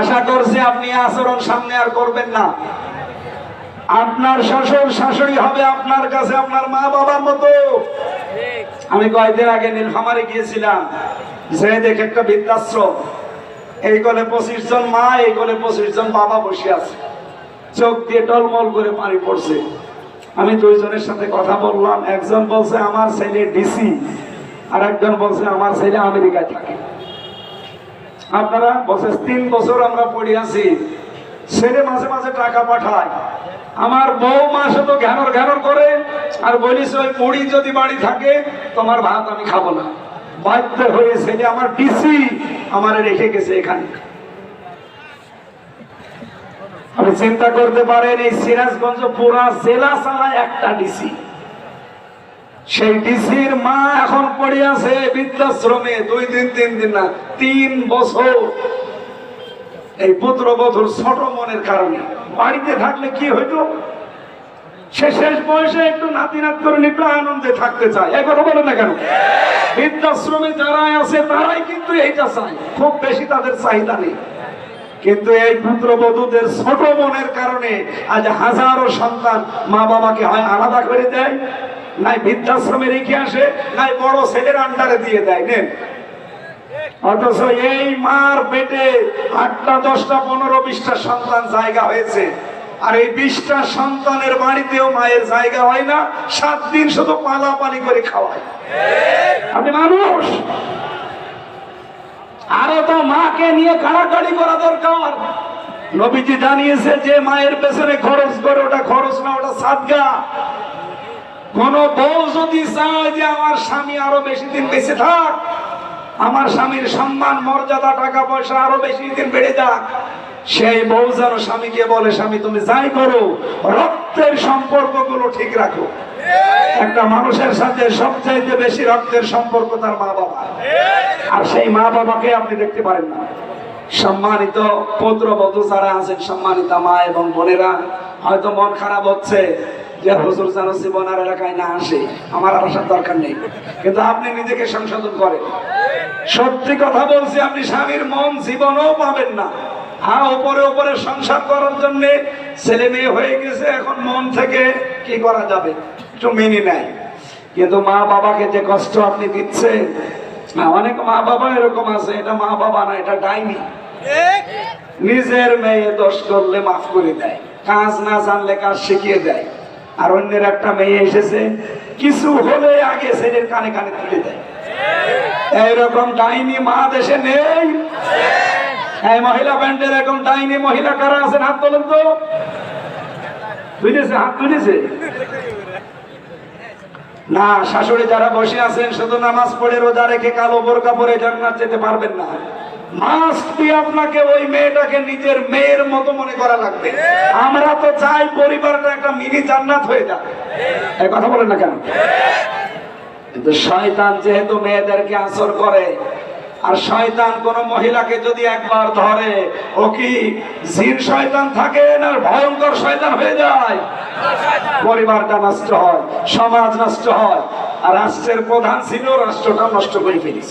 আশা করছি আপনি আচরণ সামনে আর করবেন না। আপনার শ্বশুর, শাশুড়ি হবে আপনার কাছে, আপনার মা বাবার মতো। আমি কয়েকদিন আগে নীলফামারে গিয়েছিলাম, যে দেখে একটা বৃদ্ধাশ্রম। এই কোলে পঁচিশ জন মা, এই কোলে পঁচিশ জন বাবা বসে আছে। চোখ দিয়ে টলমল করে পানি পড়ছে। আমি দুইজনের সাথে কথা বললাম, একজন বলছে, আমার ছেলে ডিসি। আর একজন বলছে, আমার ছেলে আমেরিকায় থাকে। আপনারা বলছে তিন বছর আমরা পড়ে আছি। ছেলে মাঝে মাঝে টাকা পাঠায়। আমার বউ মাসে তো ঘ্যানর ঘ্যানর করে, আর বলিস ওই মুড়ি যদি বাড়ি থাকে, তোমার ভাত আমি খাব না। বাধ্য হয়ে ছেলে আমার ডিসি আমার রেখে গেছে এখানে। আপনি চিন্তা করতে পারেন, এই সিরাজগঞ্জ পুরা জেলা চালায় একটা ডিসি। সেই ডিসির মা এখন পড়ে আছে বৃদ্ধাশ্রমে, দুই দিন, তিন দিন না, তিন বছর। এই পুত্রবধূর ছোট মনের কারণে। বাড়িতে থাকলে কি হইতো? সে শেষ বয়সে একটু নাতি নাত করে একটু আনন্দে থাকতে চায়। এই কথা বলে না কেন? বৃদ্ধাশ্রমে যারা আছে, তারাই কিন্তু এইটা চায়। খুব বেশি তাদের চাহিদা নেই। কিন্তু এই পুত্রবধূদের ছোট মনের কারণে আজ হাজারো সন্তান মা বাবাকে হয় আলাদা করে দেয়। নাই বৃদ্ধাশ্রমে রেখে আসে, নাই বড় ছেলের আন্ডারে দিয়ে দেয়, নেন। অথচ এই মার পেটে আটটা, দশটা, পনেরো, বিশটা সন্তান জায়গা হয়েছে। আর এই বিশটা সন্তানের বাড়িতেও মায়ের জায়গা হয় না, সাত দিন শুধু পালাপালি করে খাওয়ায়। মানুষ! আরও তো মাকে নিয়ে কাড়াকাড়ি করা দরকার। নবীজি জানিয়েছে যে মায়ের পেছনে খরচ করে, ওটা খরচ না, ওটা সাদগা। কোন বউ যদি চায় যে আমার স্বামী আরও বেশি দিন বেঁচে থাক, আমার স্বামীর সম্মান, মর্যাদা, টাকা পয়সা আরও বেশি দিন বেড়ে যাক, সেই বউ যেন স্বামীকে বলে, স্বামী, তুমি যাই করো, রক্তের সম্পর্কগুলো ঠিক রাখো। একটা মানুষের সাথে সবচাইতে বেশি রক্তের সম্পর্ক তার মা বাবা আর সেই মা বাবাকে আপনি দেখতে পারেন না। সম্মানিত পুত্রবধূ যারা আছেন, সম্মানিতা মা এবং বোনেরা, হয়তো মন খারাপ হচ্ছে যে হুজুর যেন জীবনার এলাকায় না আসে আমার আর আসার দরকার নেই। কিন্তু আপনি নিজেকে সংশোধন করেন। সত্যি কথা বলছি আপনি স্বামীর মন জীবনও পাবেন না। হ্যাঁ ওপরে ওপরে সংসার করার জন্য ছেলে মেয়ে হয়ে গেছে এখন মন থেকে কি করা যাবে? একটু মেনে নেয়। কিন্তু মা বাবাকে যে কষ্ট আপনি দিচ্ছেন হ্যাঁ, অনেক মা বাবা এরকম আছে এটা মা বাবা না এটা ডাইনি। নিজের মেয়ে দোষ করলে মাফ করে দেয়। কাজ না জানলে কাজ শিখিয়ে দেয়। আর অন্যের একটা মেয়ে এসেছে, কিছু হলে আগে ছেলের কানে কানে তুলে দেয়। এইরকম ডাইনি মা দেশে নেই। এই মহিলা ব্যান্ডের এরকম ডাইনি মহিলা কারা আছেন? হাত তোলেন তো। তুলেছে, হাত তুলেছে। না, শাশুড়ি যারা বসে আছেন, শুধু নামাজ পড়ে রোজা রেখে কালো বোরকা পরে জান্নাত যেতে পারবেন না। মাস্ট আপনাকে ওই মেয়েটাকে নিজের মেয়ের মতো আমরা শয়তান মেয়েদেরকে আসর করে, আর শয়তান কোন মহিলাকে যদি একবার ধরে, ও কি জিন শয়তান থাকে না ভয়ঙ্কর শয়তান হয়ে যায়? পরিবারটা নষ্ট হয়, সমাজ নষ্ট হয়, আর রাষ্ট্রের প্রধান ছিল রাষ্ট্রটা নষ্ট করে ফেলিস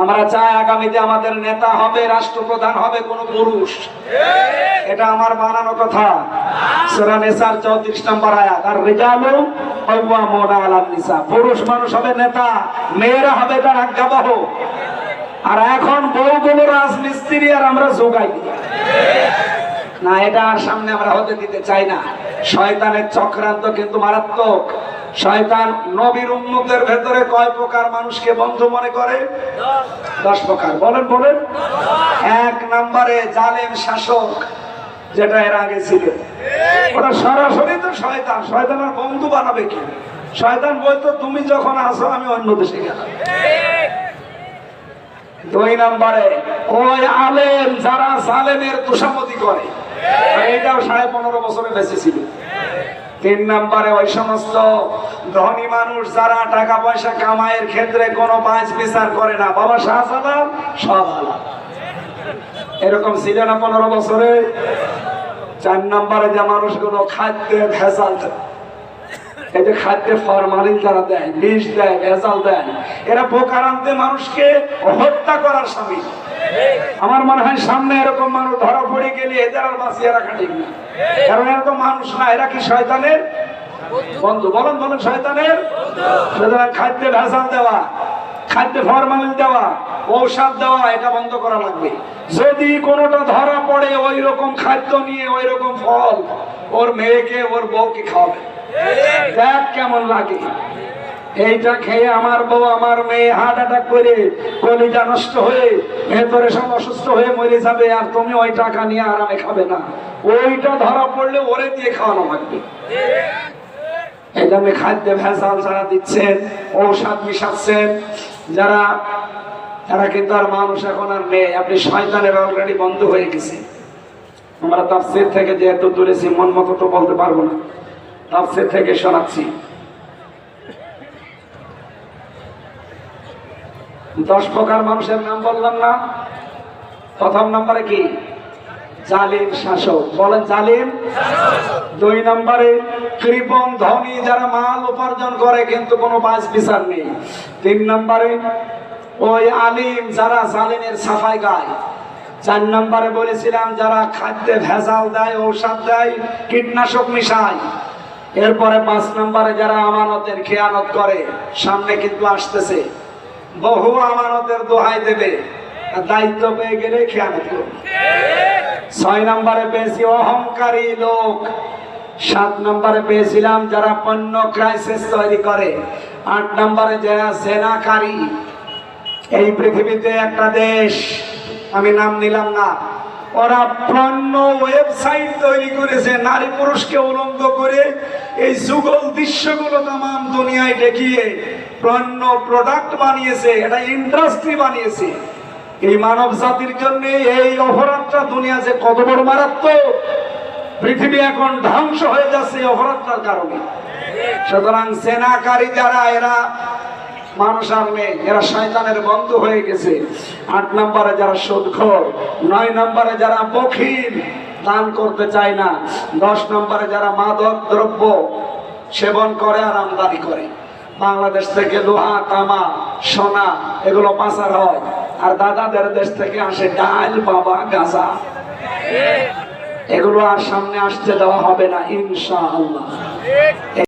আমরা চাই আগামীতে আমাদের নেতা হবে, রাষ্ট্রপ্রধান হবে, কোন পুরুষ। এটা আমার বানানো কথা। সূরা 34 নম্বর আয়াত। আর রিজালু নিসা। পুরুষ মানুষ হবে নেতা, মেয়েরা হবে তার আজ্ঞাবহ। আর এখন বউগুলো রাজমিস্ত্রি আর আমরা যোগাই না, এটা আর সামনে আমরা হতে দিতে চাই না। শয়তানের চক্রান্ত কিন্তু মারাত্মক। শয়তান নবীর উন্মুখের ভেতরে কয় প্রকার মানুষকে বন্ধু মনে করে? দশ প্রকার। বলেন বলেন। এক নম্বরে জালেম শাসক, যেটা এর আগে ছিল। ওটা সরাসরি তো শয়তান। শয়তান আর বন্ধু বানাবে কি? শয়তান বলতো, তুমি যখন আসো আমি অন্য দেশে গেলাম। দুই নম্বরে, ওই আলেম যারা সালেমের তুষামতি করে। এটাও সাড়ে পনেরো বছরে বেঁচে ছিল। তিন নম্বরে ওই সমস্ত ধনী মানুষ যারা টাকা পয়সা কামাইয়ের ক্ষেত্রে কোনো পাঁচ বিচার করে না। বাবা শাহজালাল সব এরকম ছিল না পনেরো বছরে। চার নম্বরে যে মানুষগুলো খাদ্যে ভেজাল এই যে খাদ্যে ফরমালিন যারা দেয়, বিষ দেয়, ভেজাল দেয়। এরা বোকারান্তে মানুষকে হত্যা করার স্বামী। আমার মনে হয় সামনে এরকম মানুষ ধরা পড়ে গেলে এদের আর বাঁচিয়ে রাখা ঠিক না। কারণ এরা তো মানুষ না, এরা কি শয়তানের বন্ধু? বলেন বলেন, শয়তানের সুতরাং খাদ্যে ভেজাল দেওয়া, খাদ্যে ফরমালিন দেওয়া, ঔষধ দেওয়া, এটা বন্ধ করা লাগবে। যদি কোনোটা ধরা পড়ে ওই রকম খাদ্য নিয়ে ওই রকম ফল, ওর মেয়েকে, ওর বউকে খাওয়াবে। দেখ কেমন লাগে। এইটা খেয়ে আমার বউ, আমার মেয়ে হার্ট অ্যাটাক করে কলিজা নষ্ট হয়ে ভেতরে সব অসুস্থ হয়ে মরে যাবে আর তুমি ওই টাকা নিয়ে আরামে খাবে না। ওইটা ধরা পড়লে ওরে দিয়ে খাওয়ানো লাগবে। এই ভেজাল যারা দিচ্ছেন, ঔষধ মিশাচ্ছেন, যারা, তারা কিন্তু আর মানুষ এখন আর নেই। আপনি শয়তানের অলরেডি বন্ধ হয়ে গেছে। আমরা তাফসির থেকে যেহেতু তুলেছি মন মতো তো বলতে পারব না। তাফসির থেকে শোনাচ্ছি। দশ প্রকার মানুষের নাম বললাম না। প্রথম নম্বরে কি? জালিম শাসক। বলেন জালিম। দুই নম্বরে কৃপন ধনী যারা মাল উপার্জন করে কিন্তু কোনো বাজ বিচার নেই। তিন নম্বরে, ওই আলিম যারা জালিমের সাফাই গায়। চার নম্বরে বলেছিলাম, যারা খাদ্যে ভেজাল দেয়, ঔষধ দেয়, কীটনাশক মিশায়। এরপরে পাঁচ নম্বরে যারা আমানতের খেয়ানত করে, সামনে কিন্তু আসতেছে। বহু আমানতের দোহাই দেবে। দায়িত্ব পেয়ে গেলে খেয়ানত করবে। ছয় নম্বরে পেয়েছি অহংকারী লোক। সাত নম্বরে পেয়েছিলাম যারা পণ্য ক্রাইসিস তৈরি করে। আট নম্বরে যারা সেনাকারী। এই পৃথিবীতে একটা দেশ, আমি নাম নিলাম না। ওরা পণ্য ওয়েবসাইট তৈরি করেছে, নারী পুরুষকে উলঙ্গ করে। এই যুগল দৃশ্যগুলো তাম দুনিয়ায় দেখিয়ে পণ্য প্রোডাক্ট বানিয়েছে, এটা ইন্ডাস্ট্রি বানিয়েছে। এই মানব জাতির জন্য এই অপরাধটা দুনিয়া যে কত বড় মারাত্মক, পৃথিবী এখন ধ্বংস হয়ে যাচ্ছে এই অপরাধটার কারণে। সুতরাং সেনাকারী যারা, এরা মানুষ আর নেই এরা শয়তানের বন্ধু হয়ে গেছে। আট নম্বরে যারা সুদখোর নয় নম্বরে যারা বখিল দান করতে চায় না। দশ নম্বরে যারা মাদক দ্রব্য সেবন করে আর আমদানি করে। বাংলাদেশ থেকে লোহা তামা সোনা এগুলো পাচার হয়। আর দাদাদের দেশ থেকে আসে ডাল বাবা গাঁজা। এগুলো আর সামনে আসতে দেওয়া হবে না ইনশাআল্লাহ।